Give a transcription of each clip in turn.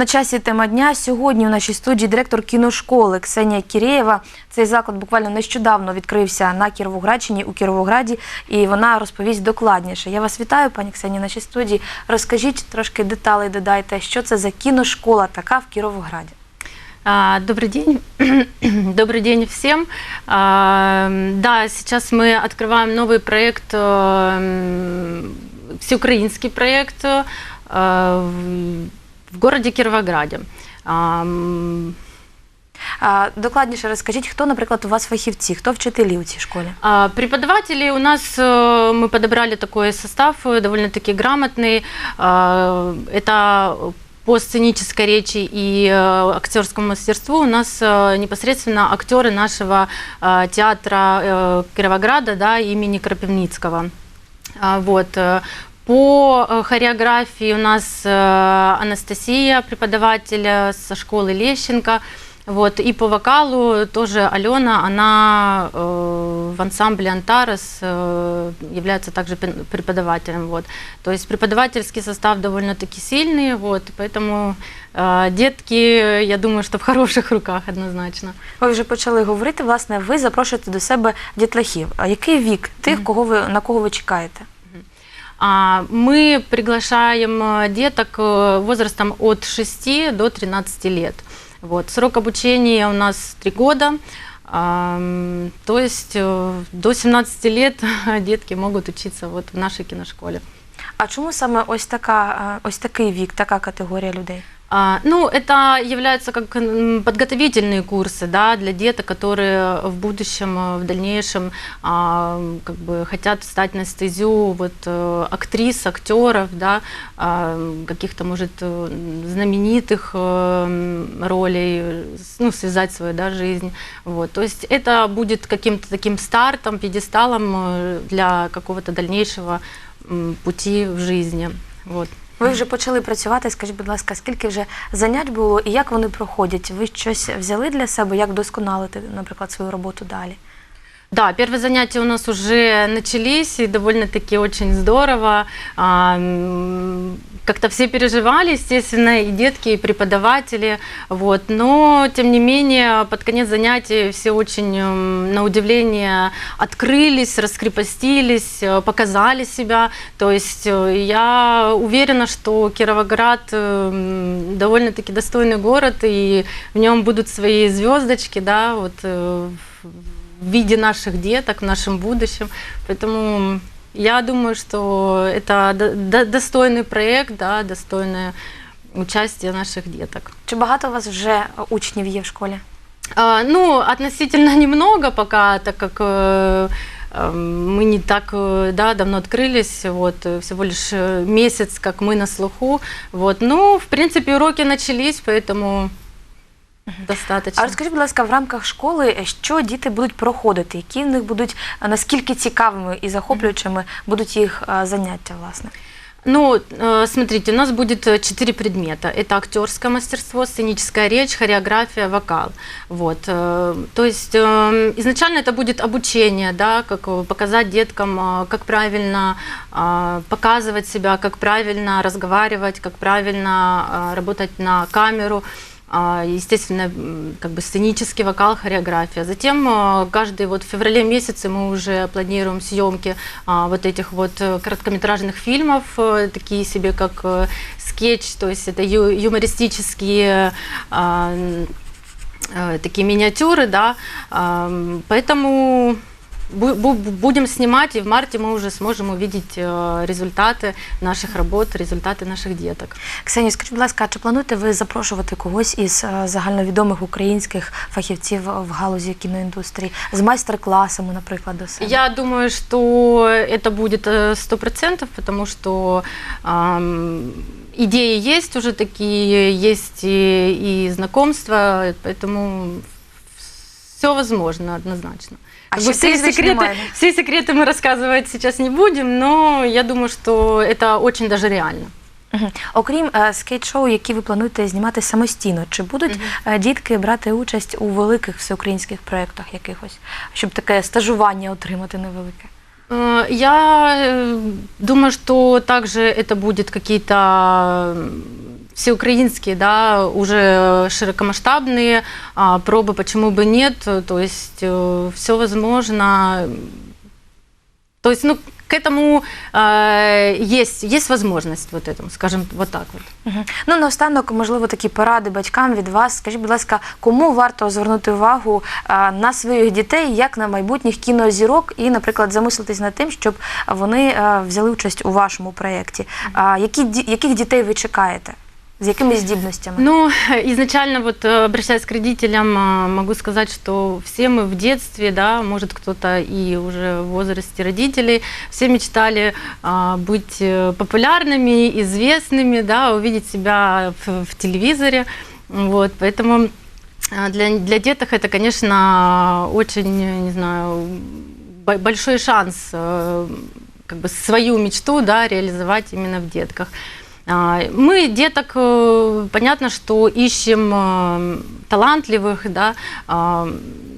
На часі тема дня сьогодні у нашій студії директор кіношколи Ксенія Кірєєва. Цей заклад буквально нещодавно відкрився на Кіровоградщині у Кіровограді, і вона розповість докладніше. Я вас вітаю, пані Ксенія, в нашій студії. Розкажіть трошки деталей, додайте, що це за кіношкола така в Кіровограді. А, Добрый день. Добрый день всем. А, Да, сейчас мы открываем новый проект, э, м, всеукраинский проект э, в в городе Кировограде. А, м, А, докладніше розкажіть, хто, наприклад, у вас фахівці, хто вчителі у цій школі? А, Преподаватели у нас, э, мы подобрали такой состав э, довольно-таки грамотный. А, Это по сценической речи и э, актерскому мастерству у нас э, непосредственно актеры нашего э, театра э, Кировограда да, имени Крапивницкого. А, Вот. э, По э, хореографии у нас э, Анастасия, преподаватель э, со школы Лещенко. Вот. И по вокалу тоже Алена, она э, в ансамбле Антарес э, является также пен- преподавателем. Вот. То есть преподавательский состав довольно-таки сильный, вот, поэтому э, детки, я думаю, что в хороших руках однозначно. Ви вже почали говорити, власне, ви запрошуєте до себе дітлахів. А який вік тих, кого ви на кого ви чекаєте? А, Мы приглашаем э, деток э, возрастом от 6 до 13 лет. Вот. Срок обучения у нас 3 года. Ам, То есть э, до 17 лет детки могут учиться вот в нашей киношколе. А чому саме ось така, е, ось такий вік, така категорія людей? А, Ну, это являются как подготовительные курсы да, для деток, которые в будущем, э, в дальнейшем а, как бы хотят встать на стезю вот, э, актрис, актеров, да, а, каких-то, может, э, знаменитых ролей, ну, связать свою да, жизнь. Вот. То есть это будет каким-то таким стартом, пьедесталом для какого-то дальнейшего пути в жизни. Вот. Ви вже почали працювати. Скажіть, будь ласка, скільки вже занять було і як вони проходять? Ви щось взяли для себе, як вдосконалити, наприклад, свою роботу далі? Да, первые занятия у нас уже начались, и довольно-таки очень здорово. А, Как-то все переживали, естественно, и детки, и преподаватели. Вот. Но, тем не менее, под конец занятий все очень, на удивление, открылись, раскрепостились, э, показали себя. То есть э, я уверена, что Кировоград э, довольно-таки достойный город, и в нем будут свои звездочки, да, вот в- в виде наших деток, в нашем будущем. Поэтому я думаю, что это до- до- достойный проект, да, достойное участие наших деток. Чи багато у вас вже учнів є в школі? А, ну, относительно немного пока, так как э, эм, мы не так э, да, давно открылись, вот, э, всего лишь э, месяц, как мы на слуху. Вот. Ну, в принципе, уроки начались, поэтому достаточно. А розкажіть, будь ласка, в рамках школи, е, що діти будуть проходити, які в них будуть е, наскільки цікавими і захоплюючими будуть їх е, заняття, власне? Ну, э, смотрите, у нас будет э, четыре предмета. Это актерское мастерство, сценическая речь, хореография, вокал. Вот. э, То есть э, изначально это будет обучение, да, как э, показать деткам, э, как правильно э, показывать себя, как правильно разговаривать, как правильно э, работать на камеру. А, Естественно, м, как бы сценический вокал, хореография. Затем э, каждый вот в феврале месяце мы уже планируем съемки а, вот этих вот э, короткометражных фильмов, э, такие себе как э, скетч, то есть это ю- юмористические а, м, э, такие миниатюры, да. А, м, Поэтому бу- бу- будем снимать, и в марте мы уже сможем увидеть э, результаты наших работ, результаты наших деток. Ксенія, скажіть, будь ласка, а чи плануєте ви запрошувати когось із е, загальновідомих українських фахівців в галузі кіноіндустрії з майстер-класами, наприклад, до себе? Я думаю, что это будет э, сто процентов, потому что ам, идеи есть уже такие, есть и, и знакомства, поэтому все возможно однозначно. А Как ще бы все, прізвищ секреты, немає, да? все секреты мы рассказывать сейчас не будем, но я думаю, что это очень даже реально. Мгм. Окрім е, скейт-шоу, які ви плануєте знімати самостійно, чи будуть е, дітки брати участь у великих всеукраїнських проєктах якихось, щоб таке стажування отримати невелике? Э, Я э, думаю, что также это будет какие-то м, всеукраинские, да, уже широкомасштабные а, пробы, почему бы нет, то есть все возможно. То есть, ну, к этому э, есть, есть возможность вот этому, скажем, вот так вот. Мгм. Ну, наостанок, можливо, такі поради батькам від вас. Скажіть, будь ласка, кому варто звернути увагу а, на своїх дітей, як на майбутніх кінозірок, і, наприклад, замислитись над тим, щоб вони а, взяли участь у вашому проєкті. А, які, ді- яких дітей ви чекаєте? З якими здібностями? Ну, изначально вот э, обращаясь к родителям, а, могу сказать, что все мы в детстве, да, может кто-то и уже в возрасте родителей, все мечтали а, быть э, популярными, известными, да, увидеть себя в, в телевизоре, вот, поэтому для, для деток это, конечно, очень, не знаю, бо- большой шанс э, как бы свою мечту, да, реализовать именно в детках. А, Мы деток, э, понятно, что ищем э, талантливых, да, а,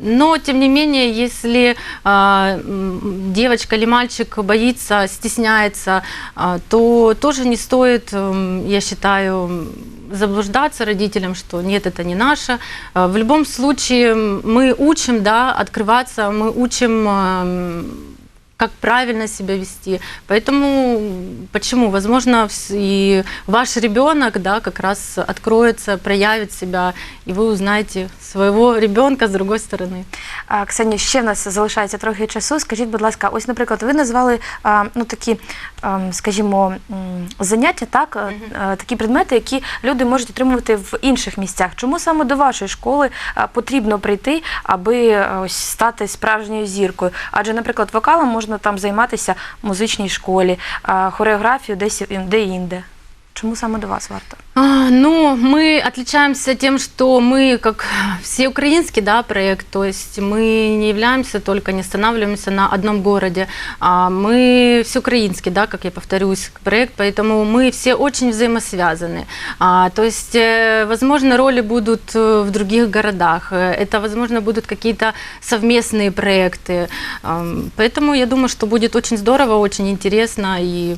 но тем не менее, если а, м, девочка или мальчик боится, стесняется, а, то тоже не стоит, м, я считаю, м, заблуждаться родителям, что нет, это не наше. А, В любом случае м, мы учим, да, открываться, мы учим м, как правильно себя вести. Поэтому почему? Возможно, вс- и ваш ребенок, да, как раз откроется, проявит себя, и вы узнаете своего ребенка с другой стороны. А, Ксенія, ще в нас залишається трохи часу. Скажіть, будь ласка, ось, наприклад, ви назвали а, ну, такі, ем, скажімо, м, заняття, так, е, е, такі предмети, які люди можуть отримувати в інших місцях. Чому саме до вашої школи е, потрібно прийти, аби е, ось стати справжньою зіркою? Адже, наприклад, вокалом можна там займатися в музичній школі, хореографію десь де-інде. Чому саме до вас варто? А, Ну, мы отличаемся тем, что мы как всеукраинский да, проект, то есть мы не являемся только, не останавливаемся на одном городе, а мы всеукраинский, да, как я повторюсь, проект, поэтому мы все очень взаимосвязаны. А, то есть, э, возможно, роли будут э, в других городах, э, это, возможно, будут какие-то совместные проекты, поэтому я думаю, что будет очень здорово, очень интересно, и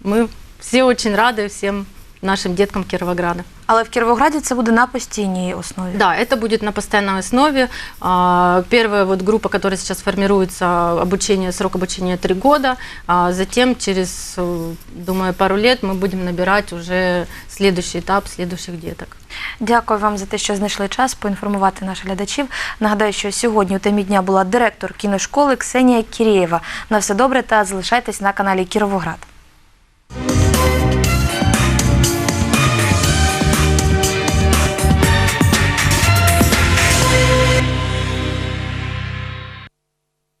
мы все очень рады всем нашим деткам Кировограда. Але в Кіровограді це буде на постійній основі. Да, это будет на постоянной основе. А, Первая вот группа, которая сейчас формируется, обучение, срок обучения три года. А затем через, э, думаю, пару лет мы будем набирать уже следующий этап следующих деток. Дякую вам за те, що знайшли час поінформувати наших глядачів. Нагадаю, що сьогодні у темі дня була директор кіношколи Ксенія Кірєєва. На все добре та залишайтесь на каналі Кіровоград.